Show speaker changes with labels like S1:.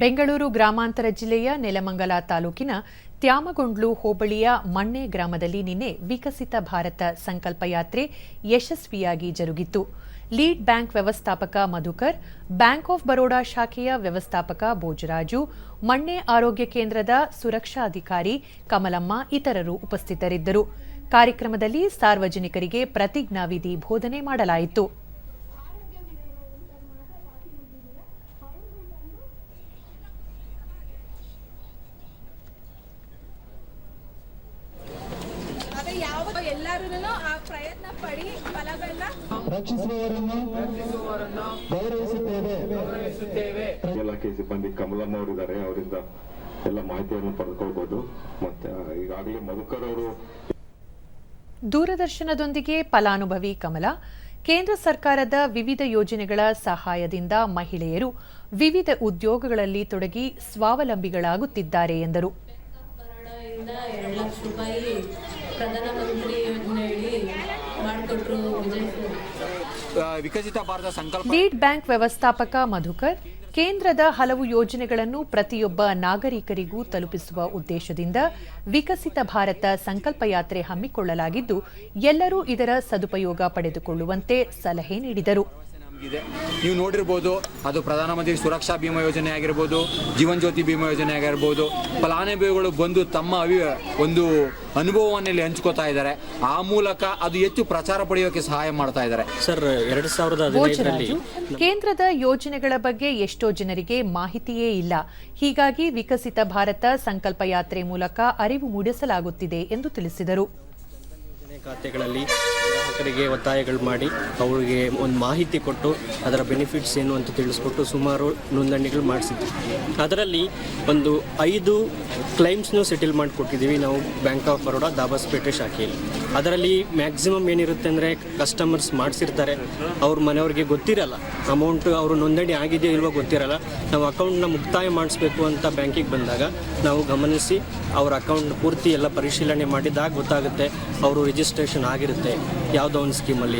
S1: ಬೆಂಗಳೂರು ಗ್ರಾಮಾಂತರ ಜಿಲ್ಲೆಯ ನೆಲಮಂಗಲ ತಾಲೂಕಿನ ತ್ಯಾಮಗೊಂಡ್ಲು ಹೋಬಳಿಯ ಮಣ್ಣೆ ಗ್ರಾಮದಲ್ಲಿ ನಿನ್ನೆ ವಿಕಸಿತ ಭಾರತ ಸಂಕಲ್ಪ ಯಾತ್ರೆ ಯಶಸ್ವಿಯಾಗಿ ಜರುಗಿತು ಲೀಡ್ ಬ್ಯಾಂಕ್ ವ್ಯವಸ್ಥಾಪಕ ಮಧುಕರ್, ಬ್ಯಾಂಕ್ ಆಫ್ ಬರೋಡಾ ಶಾಖೆಯ ವ್ಯವಸ್ಥಾಪಕ ಭೋಜರಾಜು, ಮಣ್ಣೆ ಆರೋಗ್ಯ ಕೇಂದ್ರದ ಸುರಕ್ಷಾಧಿಕಾರಿ ಕಮಲಮ್ಮ ಇತರರು ಉಪಸ್ಥಿತರಿದ್ದರು. ಕಾರ್ಯಕ್ರಮದಲ್ಲಿ ಸಾರ್ವಜನಿಕರಿಗೆ ಪ್ರತಿಜ್ಞಾವಿಧಿ ಬೋಧನೆ ಮಾಡಲಾಯಿತು.
S2: ಯಾವ ಎಲ್ಲರೂ ಆ ಪ್ರಯತ್ನ ಪಡಿ ಫಲಗಳನ್ನ
S3: ರಕ್ಷಿಸುವವರನ್ನು ಗೌರವಿಸುತ್ತೇವೆ.
S4: ಇಲಾಖೆ ಸಿಬ್ಬಂದಿ ಕಮಲಮ್ಮ ಅವರಿದ್ದಾರೆ. ಅವರಿಂದ ಎಲ್ಲ ಮಾಹಿತಿಯನ್ನು ಪಡೆದುಕೊಳ್ಬಹುದು ಮತ್ತೆ ಈಗಾಗಲೇ ಮಧುಕರ್ ಅವರು
S1: ದೂರದರ್ಶನದೊಂದಿಗೆ ಫಲಾನುಭವಿ ಕಮಲ ಕೇಂದ್ರ ಸರ್ಕಾರದ ವಿವಿಧ ಯೋಜನೆಗಳ ಸಹಾಯದಿಂದ ಮಹಿಳೆಯರು ವಿವಿಧ ಉದ್ಯೋಗಗಳಲ್ಲಿ ತೊಡಗಿ ಸ್ವಾವಲಂಬಿಗಳಾಗುತ್ತಿದ್ದಾರೆ ಎಂದರು.
S5: ಯೋಜನೆಯಡಿ ಮಾಡಿಕೊಟ್ರು
S6: ವಿಕಸಿತ ಭಾರತ ಸಂಕಲ್ಪ.
S1: ಲೀಡ್ ಬ್ಯಾಂಕ್ ವ್ಯವಸ್ಥಾಪಕ ಮಧುಕರ್ ಕೇಂದ್ರದ ಹಲವು ಯೋಜನೆಗಳನ್ನು ಪ್ರತಿಯೊಬ್ಬ ನಾಗರಿಕರಿಗೂ ತಲುಪಿಸುವ ಉದ್ದೇಶದಿಂದ ವಿಕಸಿತ ಭಾರತ ಸಂಕಲ್ಪ ಯಾತ್ರೆ ಹಮ್ಮಿಕೊಳ್ಳಲಾಗಿದ್ದು ಎಲ್ಲರೂ ಇದರ ಸದುಪಯೋಗ ಪಡೆದುಕೊಳ್ಳುವಂತೆ ಸಲಹೆ ನೀಡಿದರು.
S6: ನಮಗಿದೆ ನೀವು ನೋಡಿರ್ಬೋದು ಅದು ಪ್ರಧಾನಮಂತ್ರಿ ಸುರಕ್ಷಾ ಭೀಮಾ ಯೋಜನೆ ಆಗಿರ್ಬೋದು ಜೀವನ್ ಜ್ಯೋತಿ ಭೀಮಾ ಯೋಜನೆ ಆಗಿರ್ಬೋದು. ಫಲಾನುಭವಿಗಳು ಬಂದು ತಮ್ಮ ಅವಿ ಒಂದು ಅನುಭವವನ್ನು ಇಲ್ಲಿ ಹಂಚ್ಕೋತಾ ಇದ್ದಾರೆ. ಆ ಮೂಲಕ ಅದು ಹೆಚ್ಚು ಪ್ರಚಾರ ಪಡೆಯೋಕೆ ಸಹಾಯ ಮಾಡ್ತಾ ಇದ್ದಾರೆ.
S7: ಸರ್ ಎರಡು ಸಾವಿರದ ಹದಿನೈದರಲ್ಲಿ
S1: ಕೇಂದ್ರದ ಯೋಜನೆಗಳ ಬಗ್ಗೆ ಎಷ್ಟೋ ಜನರಿಗೆ ಮಾಹಿತಿಯೇ ಇಲ್ಲ. ಹೀಗಾಗಿ ವಿಕಸಿತ ಭಾರತ ಸಂಕಲ್ಪ ಯಾತ್ರೆ ಮೂಲಕ ಅರಿವು ಮೂಡಿಸಲಾಗುತ್ತಿದೆ ಎಂದು ತಿಳಿಸಿದರು.
S7: ಖಾತೆಗಳಲ್ಲಿ ಗ್ರಾಹಕರಿಗೆ ಒತ್ತಾಯಗಳು ಮಾಡಿ ಅವರಿಗೆ ಒಂದು ಮಾಹಿತಿ ಕೊಟ್ಟು ಅದರ ಬೆನಿಫಿಟ್ಸ್ ಏನು ಅಂತ ತಿಳಿಸ್ಕೊಟ್ಟು ಸುಮಾರು ನೋಂದಣಿಗಳು ಮಾಡಿಸಿದ್ವಿ. ಅದರಲ್ಲಿ ಒಂದು ಐದು ಕ್ಲೈಮ್ಸ್ನು ಸೆಟಲ್ ಮಾಡಿಕೊಟ್ಟಿದ್ದೀವಿ ನಾವು ಬ್ಯಾಂಕ್ ಆಫ್ ಬರೋಡಾ ದಾಬಾಸ್ಪೇಟೆ ಶಾಖೆಯಲ್ಲಿ. ಅದರಲ್ಲಿ ಮ್ಯಾಕ್ಸಿಮಮ್ ಏನಿರುತ್ತೆ ಅಂದರೆ ಕಸ್ಟಮರ್ಸ್ ಮಾಡಿಸಿರ್ತಾರೆ. ಅವ್ರ ಮನೆಯವ್ರಿಗೆ ಗೊತ್ತಿರಲ್ಲ. ಅಮೌಂಟ್ ಅವರು ನೋಂದಣಿ ಆಗಿದೆಯೋ ಇಲ್ವೋ ಗೊತ್ತಿರಲ್ಲ. ನಾವು ಅಕೌಂಟ್ನ ಮುಕ್ತಾಯ ಮಾಡಿಸ್ಬೇಕು ಅಂತ ಬ್ಯಾಂಕಿಗೆ ಬಂದಾಗ ನಾವು ಗಮನಿಸಿ ಅವ್ರ ಅಕೌಂಟ್ ಪೂರ್ತಿ ಎಲ್ಲ ಪರಿಶೀಲನೆ ಮಾಡಿದಾಗ ಗೊತ್ತಾಗುತ್ತೆ. ಅವರು ರಿಜಿಸ್ಟ್ರೇಷನ್ ಆಗಿರುತ್ತೆ. ಯಾವುದೋ ಒಂದು ಸ್ಕೀಮಲ್ಲಿ